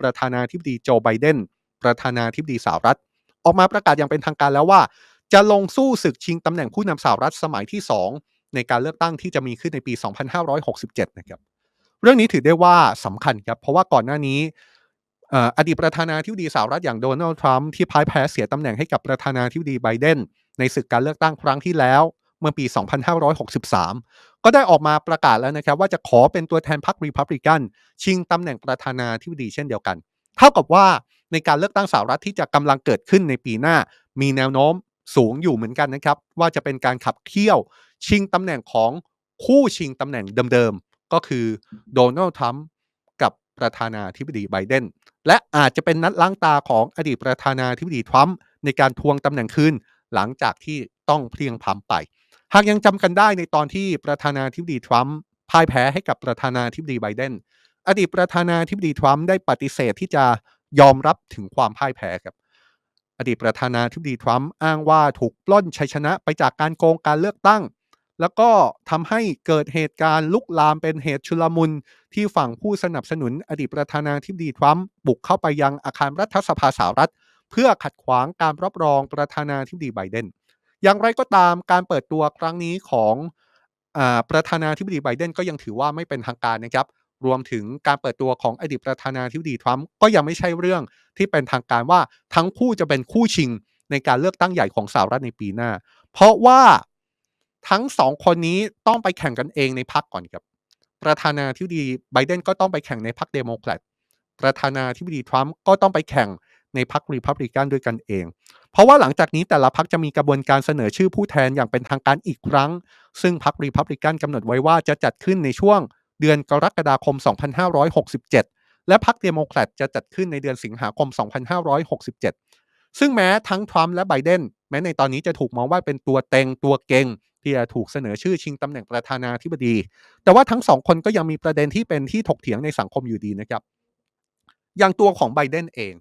ประธานาธิบดีโจไบเดนประธานาธิบดีสหรัฐ ออกมาประกาศอย่างเป็นทางการแล้วว่า จะลงสู้ศึกชิงตำแหน่งผู้นำสหรัฐสมัยที่ 2 ในการเลือกตั้งที่จะมีขึ้นในปี 2567 นะครับ เรื่องนี้ถือได้ว่าสำคัญครับ เพราะว่าก่อนหน้านี้อดีตประธานาธิบดีสหรัฐอย่างโดนัลด์ทรัมป์ที่พ่ายแพ้เสียตำแหน่งให้กับประธานาธิบดีไบเดนในศึกการเลือกตั้งครั้งที่แล้ว เมื่อปี 2563 ก็ได้ออกมาประกาศแล้วนะครับ ว่าจะขอเป็นตัวแทนพรรครีพับลิกัน ชิงตำแหน่งประธานาธิบดีเช่นเดียวกัน เท่ากับว่าในการเลือกตั้งสหรัฐที่จะกำลังเกิดขึ้นในปีหน้า มีแนวโน้มสูงอยู่เหมือนกันนะครับ ว่าจะเป็นการขับเคี่ยว ชิงตำแหน่งของคู่ชิงตำแหน่งเดิมๆก็คือโดนัลด์ทรัมป์กับประธานาธิบดีไบเดนและอาจจะเป็นนัดล้างตาของอดีตประธานาธิบดีทรัมป์ในการทวงตำแหน่งคืนหลังจากที่ต้องเพลียงพล้ำไป หากยังจำกันได้ในตอนที่ประธานาธิบดีทรัมป์พ่ายแพ้ให้กับประธานาธิบดีไบเดนอดีตประธานาธิบดีทรัมป์ได้ปฏิเสธที่จะยอมรับถึงความพ่ายแพ้ครับ อดีตประธานาธิบดีทรัมป์อ้างว่าถูกปล้นชัยชนะไปจากการโกงการเลือกตั้ง แล้วก็ทำให้เกิดเหตุการณ์ลุกลามเป็นเหตุชุลมุนที่ฝั่งผู้สนับสนุน อดีตประธานาธิบดีทรัมป์บุกเข้าไปยังอาคารรัฐสภาสหรัฐ เพื่อขัดขวางการรับรองประธานาธิบดีไบเดน อย่างไรก็ตามการเปิดตัวครั้งนี้ของอประธานาธิบดีไบเดนก็ยังถือว่าไม่เป็นทางการนะครับ รวมถึงการเปิดตัวของอดีตประธานาธิบดีทรัมป์ก็ยังไม่ใช่เรื่องที่เป็นทางการว่าทั้งคู่จะเป็นคู่ชิงในการเลือกตั้งใหญ่ของสหรัฐในปีหน้า เพราะว่าทั้งสองคนนี้ต้องไปแข่งกันเองในพรรคก่อนครับ ประธานาธิบดีไบเดนก็ต้องไปแข่งในพรรคเดโมแครตประธานาธิบดีทรัมป์ก็ต้องไปแข่งในพรรครีพับลิกันด้วยกันเอง เพราะว่าหลังจากนี้แต่ละพรรคจะมีกระบวนการเสนอชื่อผู้แทนอย่างเป็นทางการอีกครั้ง ซึ่งพรรครีพับลิกันกำหนดไว้ว่าจะจัดขึ้นในช่วงเดือนกรกฎาคม 2567 และพรรคเดโมแครตจะจัดขึ้นในเดือนสิงหาคม 2567 ซึ่งแม้ทั้งทรัมป์และไบเดนแม้ในตอนนี้จะถูกมองว่าเป็นตัวเต็งตัวเก่งที่จะถูกเสนอชื่อชิงตำแหน่งประธานาธิบดี แต่ว่าทั้งสองคนก็ยังมีประเด็นที่เป็นที่ถกเถียงในสังคมอยู่ดีนะครับ อย่างตัวของไบเดนเอง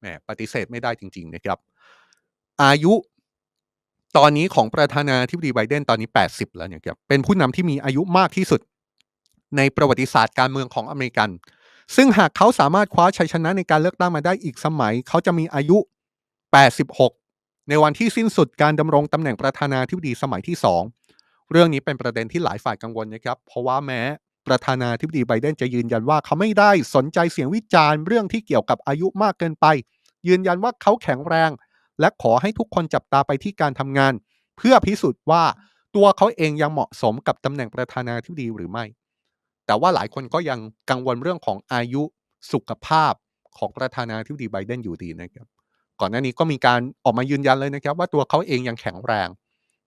แหมปฏิเสธไม่ได้จริง ๆ นะครับ อายุตอนนี้ของประธานาธิบดีไบเดนตอนนี้ 80 แล้วเนี่ยครับเป็นผู้นำที่มีอายุมากที่สุดในประวัติศาสตร์การเมืองของอเมริกัน ซึ่งหากเขาสามารถคว้าชัยชนะในการเลือกตั้งมาได้อีกสมัย เขาจะมีอายุ 86 ในวันที่สิ้นสุดการดำรงตำแหน่งประธานาธิบดีสมัยที่ 2 เรื่องนี้เป็นประเด็นที่หลายฝ่ายกังวลนะครับ เพราะว่าแม้ประธานาธิบดีไบเดนจะยืนยันว่าเขาไม่ได้สนใจเสียงวิจารณ์เรื่องที่เกี่ยวกับอายุมากเกินไป ยืนยันว่าเขาแข็งแรง และขอให้ทุกคนจับตาไปที่การทำงาน เพื่อพิสูจน์ว่าตัวเขาเองยังเหมาะสมกับตำแหน่งประธานาธิบดีหรือไม่ แต่ว่าหลายคนก็ยังกังวลเรื่องของอายุสุขภาพของประธานาธิบดีไบเดนอยู่ดีนะครับ ก่อนหน้านี้ก็มีการออกมายืนยันเลยนะครับ ว่าตัวเขาเองยังแข็งแรง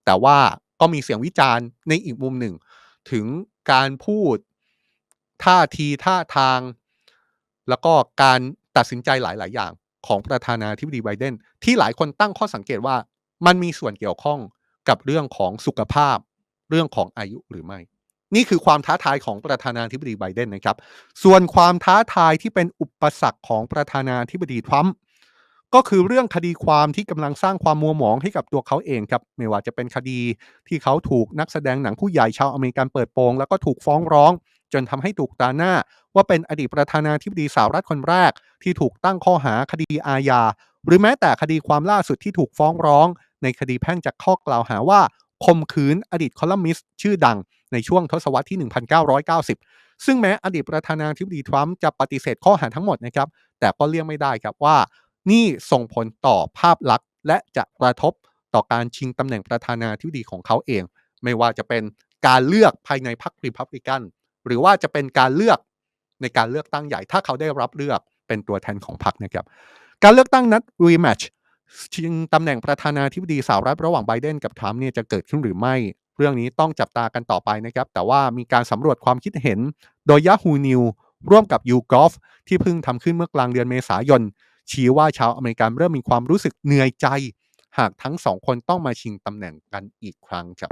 แต่ว่าก็มีเสียงวิจารณ์ในอีกมุมหนึ่ง ถึงการพูดท่าทีท่าทาง แล้วก็การตัดสินใจหลาย ๆ อย่าง ของประธานาธิบดีไบเดนที่หลายคนตั้งข้อสังเกตว่า มันมีส่วนเกี่ยวข้องกับเรื่องของสุขภาพ เรื่องของอายุหรือไม่ นี่คือความท้าทายของประธานาธิบดีไบเดนนะครับ ส่วนความท้าทายที่เป็นอุปสรรคของประธานาธิบดีทรัมป์ก็คือเรื่องคดีความที่กำลังสร้างความมัวหมองให้กับตัวเขาเองครับ ไม่ว่าจะเป็นคดีที่เขาถูกนักแสดงหนังผู้ใหญ่ชาวอเมริกันเปิดโปงแล้วก็ถูกฟ้องร้อง จนทำให้ถูกตาหน้า ว่าเป็นอดีตประธานาธิบดีสหรัฐคนแรก ที่ถูกตั้งข้อหาคดีอาญาหรือแม้แต่คดีความล่าสุดที่ถูกฟ้องร้อง ในคดีแพ่งจากข้อกล่าวหาว่าข่มขืนอดีตคอลัมนิสต์ชื่อดังในช่วงทศวรรษที่ 1990 ซึ่งแม้อดีตประธานาธิบดีทรัมป์จะปฏิเสธข้อหาทั้งหมดนะครับ แต่ก็เลี่ยงไม่ได้ครับว่า นี่ส่งผลต่อภาพลักษณ์ และจะกระทบต่อการชิงตำแหน่งประธานาธิบดีของเขาเอง ไม่ว่าจะเป็นการเลือกภายในพรรครีพับลิกัน หรือว่าจะเป็นการเลือกในการเลือกตั้งใหญ่ ถ้าเขาได้รับเลือกเป็นตัวแทนของพรรคนะครับการเลือกตั้งนัดรีแมชชิงตำแหน่งประธานาธิบดีสหรัฐระหว่างไบเดนกับทรัมป์เนี่ยจะเกิดขึ้นหรือไม่ เรื่องนี้ต้องจับตากันต่อไปนะครับ แต่ว่ามีการสำรวจความคิดเห็นโดย Yahoo News ร่วมกับ YouGov ที่เพิ่งทำขึ้นเมื่อกลางเดือนเมษายน ชี้ว่าชาวอเมริกันเริ่มมีความรู้สึกเหนื่อยใจ หากทั้งสองคนต้องมาชิงตำแหน่งกันอีกครั้งครับ